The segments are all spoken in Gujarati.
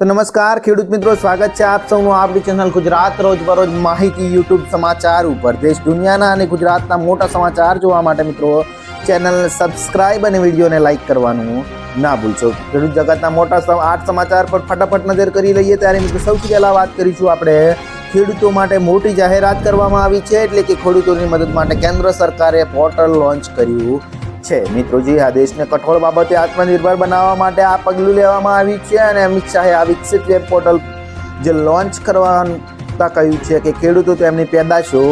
તો નમસ્કાર, ખેડૂત મિત્રો, સ્વાગત છે આપ સૌનું આપણી ચેનલ ગુજરાત રોજબરોજ માહિતી યુટ્યુબ સમાચાર ઉપર. દેશ દુનિયાના અને ગુજરાતના મોટા સમાચાર જોવા માટે મિત્રો ચેનલને સબસ્ક્રાઇબ અને વિડીયોને લાઈક કરવાનું ના ભૂલશો. ખેડૂત જગતના મોટા આઠ સમાચાર પર ફટાફટ નજર કરી લઈએ. ત્યારે મિત્રો, સૌથી પહેલાં વાત કરીશું આપણે ખેડૂતો માટે મોટી જાહેરાત કરવામાં આવી છે, એટલે કે ખેડૂતોની મદદ માટે કેન્દ્ર સરકારે પોર્ટલ લોન્ચ કર્યું છે. મિત્રોજી, આ દેશને કઠોળ બાબતે આત્મનિર્ભર બનાવવા માટે આ પગલું લેવામાં આવ્યું છે અને અમિત શાહે આ વિકસિત વેબ પોર્ટલ જે લોન્ચ કરવાતા કહ્યું છે કે ખેડૂતો તેમની પેદાશો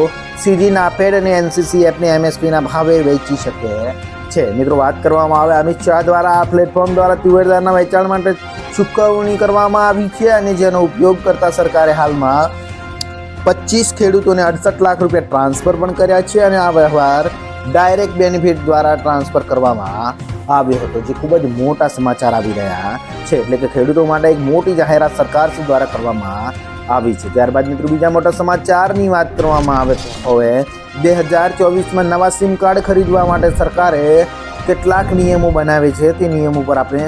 સીધી નાફેડ અને એનસીસી એપની એમએસપીના ભાવે વેચી શકે છે. મિત્રો, વાત કરવામાં આવે અમિત શાહ દ્વારા આ પ્લેટફોર્મ દ્વારા તુવેરદારના વેચાણ માટે ચૂકવણી કરવામાં આવી છે અને જેનો ઉપયોગ કરતા સરકારે હાલમાં પચીસ ખેડૂતોને અડસઠ લાખ રૂપિયા ટ્રાન્સફર પણ કર્યા છે અને આ વ્યવહાર ડાયરેક્ટ બેનિફિટ દ્વારા ટ્રાન્સફર કરવામાં આવ્યો હતો, જે ખૂબ જ મોટા સમાચાર આવી રહ્યા છે. એટલે કે ખેડૂતો માટે એક મોટી જાહેરાત સરકાર દ્વારા કરવામાં આવી છે. ત્યારબાદ મિત્રો બીજા મોટા સમાચારની વાત કરવામાં આવે તો હવે બે હજાર ચોવીસમાં નવા સિમ કાર્ડ ખરીદવા માટે સરકારે કેટલાક નિયમો બનાવે છે, તે નિયમો પર આપણે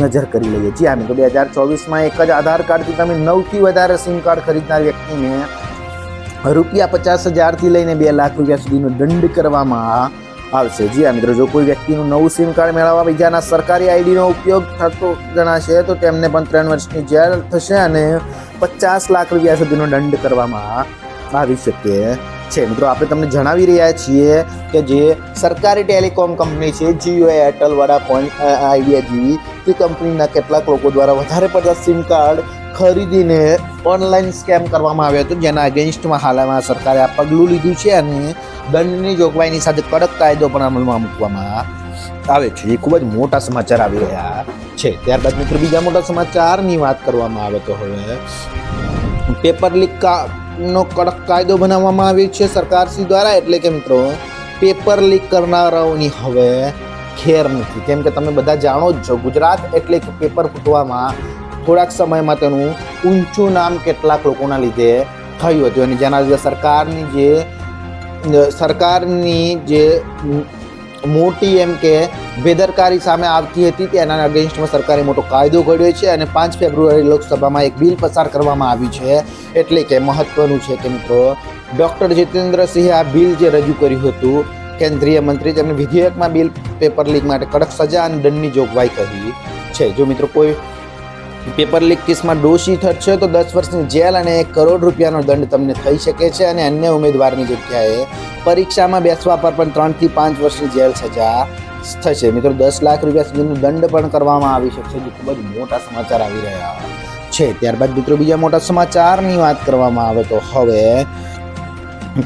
નજર કરી લઈએ છીએ. આમ મિત્રો બે હજાર ચોવીસમાં એક જ આધાર કાર્ડથી તમે નવથી વધારે સિમ કાર્ડ ખરીદનાર વ્યક્તિને રૂપિયા પચાસ હજારથી લઈને બે લાખ રૂપિયા સુધીનો દંડ કરવામાં આવશે. જી આ મિત્રો, જો કોઈ વ્યક્તિનું નવું સિમ કાર્ડ મેળવવા બીજાના સરકારી આઈડીનો ઉપયોગ થતો જણાશે, તો તેમને પણ ત્રણ વર્ષની જેલ થશે અને પચાસ લાખ રૂપિયા સુધીનો દંડ કરવામાં આવી શકે છે. મિત્રો, આપણે તમને જણાવી રહ્યા છીએ કે જે સરકારી ટેલિકોમ કંપની છે, જીઓ, એરટેલ, વડાફોન આઈડિયા જેવી, તે કંપનીના કેટલાક લોકો દ્વારા વધારે પડતા સિમ કાર્ડ ખરીદીને ઓનલાઈન સ્કેમ કરવામાં આવ્યો હતો, જેના અગેન્સ્ટમાં હાલમાં સરકારે આ પગલું લીધું છે અને દંડની જોગવાઈની સાથે કડક કાયદો પણ અમલમાં મૂકવામાં આવે છે. એ ખૂબ જ મોટા સમાચાર આવી રહ્યા છે. ત્યારબાદ મિત્રો, બીજા મોટા સમાચારની વાત કરવામાં આવે તો હવે પેપર લીક નો કડક કાયદો બનાવવામાં આવ્યો છે સરકારશ્રી દ્વારા, એટલે કે મિત્રો, પેપર લીક કરનારાઓની હવે ખેર નથી. કેમ કે તમે બધા જાણો જ છો, ગુજરાત એટલે કે પેપર ફૂટવામાં થોડાક સમયમાં તેનું ઊંચું નામ કેટલાક લોકોના લીધે થયું હતું. અને જેના લીધે સરકારની જે સરકારની જે મોટી એમ કે બેદરકારી સામે આવતી હતી તેના અગેન્સ્ટમાં સરકારે મોટો કાયદો ઘડ્યો છે અને પાંચ ફેબ્રુઆરી લોકસભામાં એક બિલ પસાર કરવામાં આવ્યું છે. એટલે કે મહત્વનું છે કે મિત્રો, ડૉક્ટર જીતેન્દ્રસિંહે આ બિલ જે રજૂ કર્યું હતું, કેન્દ્રીય મંત્રી તેમણે વિધેયકમાં બિલ, પેપર લીક માટે કડક સજા અને દંડની જોગવાઈ કરી છે. જો મિત્રો કોઈ પેપર લીક કેસમાં દોષી ઠરશો તો દસ વર્ષની જેલ અને એક કરોડ રૂપિયાનો દંડ તમને થઈ શકે છે અને અન્ય ઉમેદવારની જગ્યાએ પરીક્ષામાં બેસવા પર પણ ત્રણથી પાંચ વર્ષની જેલ સજા થશે. મિત્રો, દસ લાખ રૂપિયા સુધીનો દંડ પણ કરવામાં આવી શકશે, જે ખૂબ જ મોટા સમાચાર આવી રહ્યા છે. ત્યારબાદ મિત્રો, બીજા મોટા સમાચારની વાત કરવામાં આવે તો હવે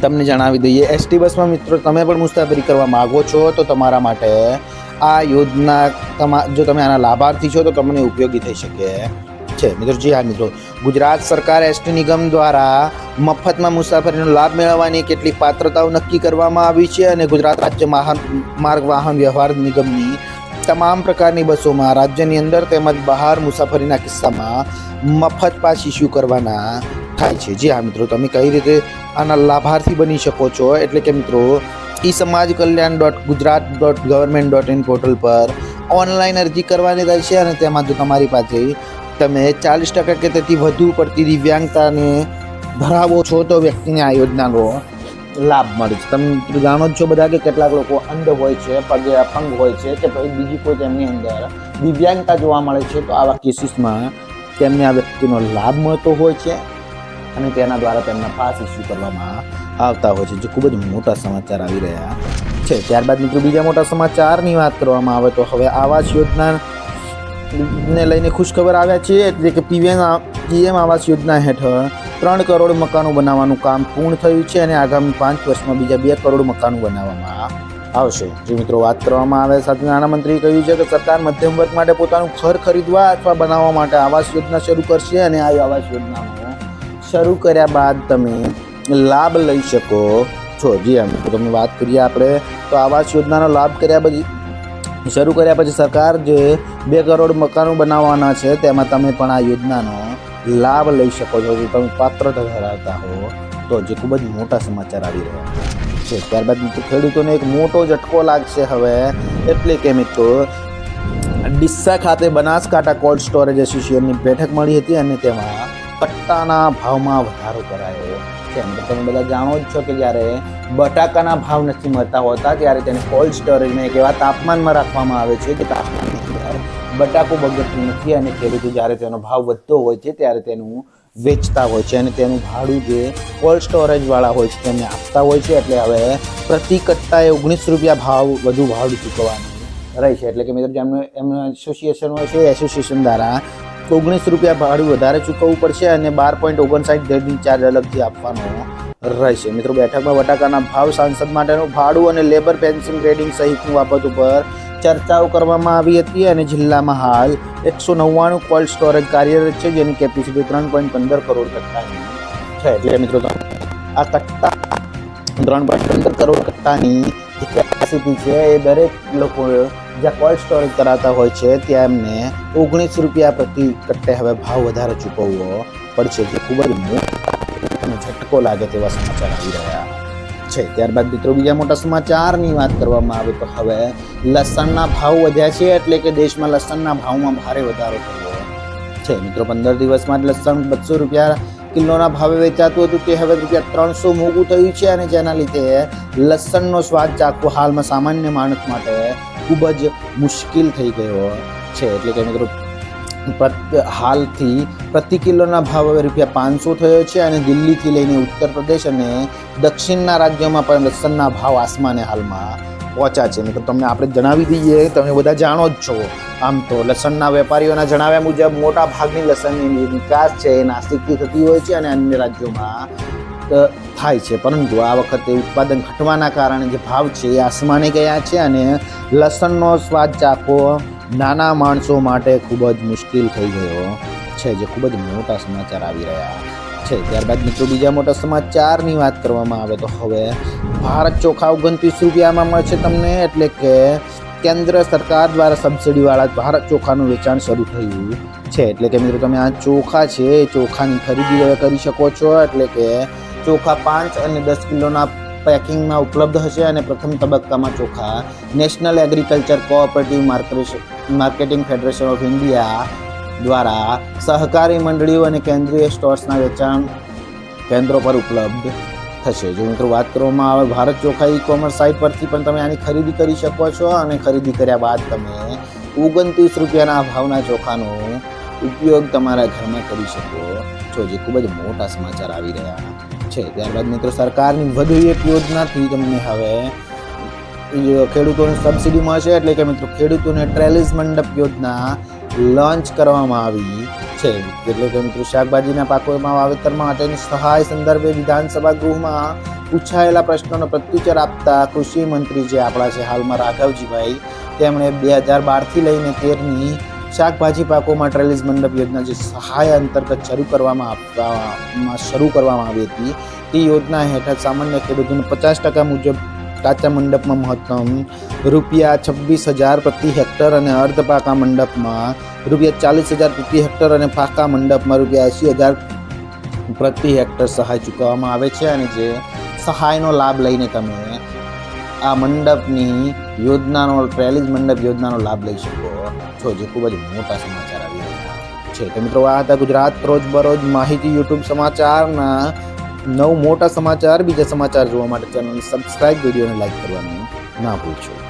તમને જણાવી દઈએ, એસટી બસમાં મિત્રો, તમે પણ મુસાફરી કરવા માગો છો, તો તમારા માટે આ યોજના તમા, જો તમે આના લાભાર્થી છો તો તમને ઉપયોગી થઈ શકે. છે મિત્રો જી હા, મિત્રો. ગુજરાત સરકાર એસટી નિગમ દ્વારા મફતમાં મુસાફરીનો લાભ મેળવવાની કેટલીક પાત્રતાઓ નક્કી કરવામાં આવી છે અને ગુજરાત રાજ્ય માર્ગ વાહન વ્યવહાર નિગમની તમામ પ્રકારની બસોમાં રાજ્યની અંદર તેમજ બહાર મુસાફરીના કિસ્સામાં મફત પાસ ઇસ્યુ કરવાના થાય છે. જી, હા, મિત્રો. તમે કઈ રીતે આના લાભાર્થી બની શકો છો? એટલે કે, મિત્રો e Samaj Kalyan dot Gujarat dot government dot in portal પર ઓનલાઈન અરજી કરવાની રહેશે અને તેમાં જો તમારી પાસે તમે ચાલીસ ટકા કે તેથી વધુ પડતી દિવ્યાંગતાને ધરાવો છો તો વ્યક્તિને આ યોજનાનો લાભ મળે છે. તમે જાણો જ છો બધા કે કેટલાક લોકો અંધ હોય છે, પગે અપંગ હોય છે કે પછી બીજી કોઈ તેમની અંદર દિવ્યાંગતા જોવા મળે છે તો આવા કેસીસમાં તેમને આ વ્યક્તિનો લાભ મળતો હોય છે. અને તેના દ્વારા તેમના પાસ ઇસ્યુ કરવામાં આવતા હોય છે, જે ખૂબ જ મોટા સમાચાર આવી રહ્યા છે. ત્યારબાદ મિત્રો બીજા મોટા સમાચારની વાત કરવામાં આવે તો હવે આવાસ યોજના ને લઈને ખુશખબર આવ્યા છે એટલે કે પીએમ પીએમ આવાસ યોજના હેઠળ ત્રણ કરોડ મકાનો બનાવવાનું કામ પૂર્ણ થયું છે અને આગામી પાંચ વર્ષમાં બીજા બે કરોડ મકાનો બનાવવામાં આવશે. જે મિત્રો વાત કરવામાં આવે, સાથે નાણામંત્રીએ કહ્યું છે કે સરકાર મધ્યમ વર્ગ માટે પોતાનું ઘર ખરીદવા અથવા બનાવવા માટે આવાસ યોજના શરૂ કરશે અને આ આવાસ યોજનાનો શરૂ કર્યા બાદ તમે લાભ લઈ શકો છો. જી એમ મિત્રો તમે વાત કરીએ આપણે, તો આવાસ યોજનાનો લાભ કર્યા પછી, શરૂ કર્યા પછી સરકાર જે બે કરોડ મકાનો બનાવવાના છે, તેમાં તમે પણ આ યોજનાનો લાભ લઈ શકો છો. જો તમે પાત્રતા ધરાવતા હો, તો જે ખૂબ જ મોટા સમાચાર આવી રહ્યા છે. ત્યારબાદ ખેડૂતોને એક મોટો ઝટકો લાગશે હવે. એટલે કે મિત્રો ડિસ્સા ખાતે બનાસકાંઠા કોલ્ડ સ્ટોરેજ એસોસિએશનની બેઠક મળી હતી અને તેમાં કટ્ટાના ભાવમાં વધારો કરાયો એમ તો તમે બધા જાણો જ છો કે જ્યારે બટાકાના ભાવ નથી મળતા હોતા, ત્યારે તેને કોલ્ડ સ્ટોરેજમાં એક એવા તાપમાનમાં રાખવામાં આવે છે કે તાપમાન બટાકું બગડતું નથી અને ખેડૂતો જ્યારે તેનો ભાવ વધતો હોય છે, ત્યારે તેનું વેચતા હોય છે અને તેનું ભાડું જે કોલ્ડ સ્ટોરેજવાળા હોય છે તેમને આપતા હોય છે. એટલે હવે પ્રતિ કટ્ટાએ ઓગણીસ રૂપિયા ભાવ વધુ ભાડું ચૂકવવાનું રહે છે. એટલે કે મિત્રો, જેમનું એમનું એસોસિએશન હોય છે એસોસિએશન દ્વારા ઓગણીસ રૂપિયા ભાડું વધારે ચૂકવવું પડશે અને બાર પોઈન્ટ ઓગણસાઠ ગ્રેડિંગ ચાર્જ અલગથી આપવાનો રહેશે. મિત્રો, બેઠકમાં બટાકાના ભાવ સાંસદ માટેનું ભાડું અને લેબર પેન્શન ગ્રેડિંગ સહિતની બાબત ઉપર ચર્ચાઓ કરવામાં આવી હતી અને જિલ્લામાં હાલ એકસો નવ્વાણું કોલ્ડ સ્ટોરેજ કાર્યરત છે, જેની કેપેસિટી ત્રણ પોઈન્ટ પંદર કરોડ કટ્ટાની છે. એટલે મિત્રો, આ કટ્ટા ત્રણ પોઈન્ટ પંદર કરોડ કટ્ટાની કેપેસિટી છે એ દરેક લોકો જ્યાં કોલ્ડ સ્ટોરેજ કરાવતા હોય છે, ત્યાં એમને ઓગણીસ રૂપિયા પ્રતિ કટ્ટે હવે ભાવ વધારે ચૂકવવો પડશે જે ખૂબ જ ઝટકો લાગે તેવા સમાચાર આવી રહ્યા છે. ત્યારબાદ મિત્રો બીજા મોટા સમાચારની વાત કરવામાં આવે તો હવે લસણના ભાવ વધ્યા છે એટલે કે દેશમાં લસણના ભાવમાં ભારે વધારો થયો છે. મિત્રો, પંદર દિવસમાં જ લસણ બસો રૂપિયા કિલોના ભાવે વેચાતું હતું, તે હવે રૂપિયા ત્રણસો મોંઘું થયું છે અને જેના લીધે લસણનો સ્વાદ ચાખવો હાલમાં સામાન્ય માણસ માટે ખૂબ જ મુશ્કેલ થઈ ગયો છે. એટલે કે મિત્રો હાલથી પ્રતિ કિલોના ભાવ હવે રૂપિયા પાંચસો થયો છે અને દિલ્હીથી લઈને ઉત્તર પ્રદેશ અને દક્ષિણના રાજ્યોમાં પણ લસણના ભાવ આસમાને હાલમાં પહોંચ્યા છે. મિત્રો તમને આપણે જણાવી દઈએ, તમે બધા જાણો જ છો. આમ તો લસણના વેપારીઓના જણાવ્યા મુજબ મોટા ભાગની લસણની નિકાસ છે, એ નાસિકથી થતી હોય છે અને અન્ય રાજ્યોમાં અ, થાય છે. પરંતુ આ વખતે ઉત્પાદન ઘટવાના કારણે જે ભાવ છે એ આસમાને ગયા છે અને લસણનો સ્વાદ ચાખવો નાના માણસો માટે ખૂબ જ મુશ્કેલ થઈ ગયો છે જે ખૂબ જ મોટા સમાચાર આવી રહ્યા છે. ત્યારબાદ મિત્રો બીજા મોટા સમાચારની વાત કરવામાં આવે તો હવે ભારત ચોખા ઓગણત્રીસ રૂપિયામાં મળશે તમને એટલે કે કેન્દ્ર સરકાર દ્વારા સબસિડીવાળા ભારત ચોખાનું વેચાણ શરૂ થયું છે. એટલે કે મિત્રો તમે આ ચોખા છે એ ચોખાની ખરીદી હવે કરી શકો છો એટલે કે ચોખા પાંચ અને દસ કિલોના પેકિંગમાં ઉપલબ્ધ હશે અને પ્રથમ તબક્કામાં ચોખા national agriculture cooperative market marketing federation of India દ્વારા સહકારી મંડળીઓ અને કેન્દ્રીય સ્ટોર્સના વેચાણ કેન્દ્રો પર ઉપલબ્ધ થશે. જો મિત્રો વાત કરવામાં આવે ભારત ચોખા ઈ કોમર્સ સાઇટ પરથી પણ તમે આની ખરીદી કરી શકો છો અને ખરીદી કર્યા બાદ તમે ઓગણત્રીસ રૂપિયાના ભાવના ચોખાનો ઉપયોગ તમારા ઘરમાં કરી શકો છો, જે ખૂબ જ મોટા સમાચાર આવી રહ્યા છે. ત્યારબાદ મિત્રો, સરકારની વધુ એક યોજનાથી તમને હવે ખેડૂતોને સબસિડી મળશે એટલે કે મિત્રો, ખેડૂતોને ટ્રેલિસ મંડપ યોજના લોન્ચ કરવામાં આવી છે. એટલે કે મિત્રો, શાકભાજીના પાકોમાં વાવેતર માટેની સહાય સંદર્ભે વિધાનસભા ગૃહમાં પૂછાયેલા પ્રશ્નોનો પ્રત્યુત્તર આપતા કૃષિ મંત્રી જે આપણા છે, હાલમાં રાઘવજીભાઈ, તેમણે બે હજાર બારથી લઈને તેરની શાકભાજી પાકોમાં ટ્રેલિસ મંડપ યોજના જે સહાય અંતર્ગત શરૂ કરવામાં આપવામાં શરૂ કરવામાં આવી હતી. તે યોજના હેઠળ સામાન્ય ખેડૂતોને પચાસ ટકા મુજબ કાચા મંડપમાં મહત્તમ રૂપિયા છવ્વીસ હજાર પ્રતિ હેક્ટર અને અર્ધ પાકા મંડપમાં રૂપિયા ચાલીસ હજાર પ્રતિ હેક્ટર અને પાકા મંડપમાં રૂપિયા એંસી હજાર પ્રતિ હેક્ટર સહાય ચૂકવવામાં આવે છે અને જે સહાયનો લાભ લઈને તમે આ મંડપની યોજનાનો ટ્રેલિજ મંડપ યોજનાનો લાભ લઈ શકો. છો જે ખૂબ જ મોટા સમાચાર આવી રહ્યા છે. તો મિત્રો, આ હતા ગુજરાત રોજ બરોજ માહિતી યુટ્યુબ સમાચારના નવ મોટા સમાચાર. બીજા સમાચાર જોવા માટે ચેનલને સબસ્ક્રાઇબ વિડીયોને લાઈક કરવાનું ના ભૂલશો.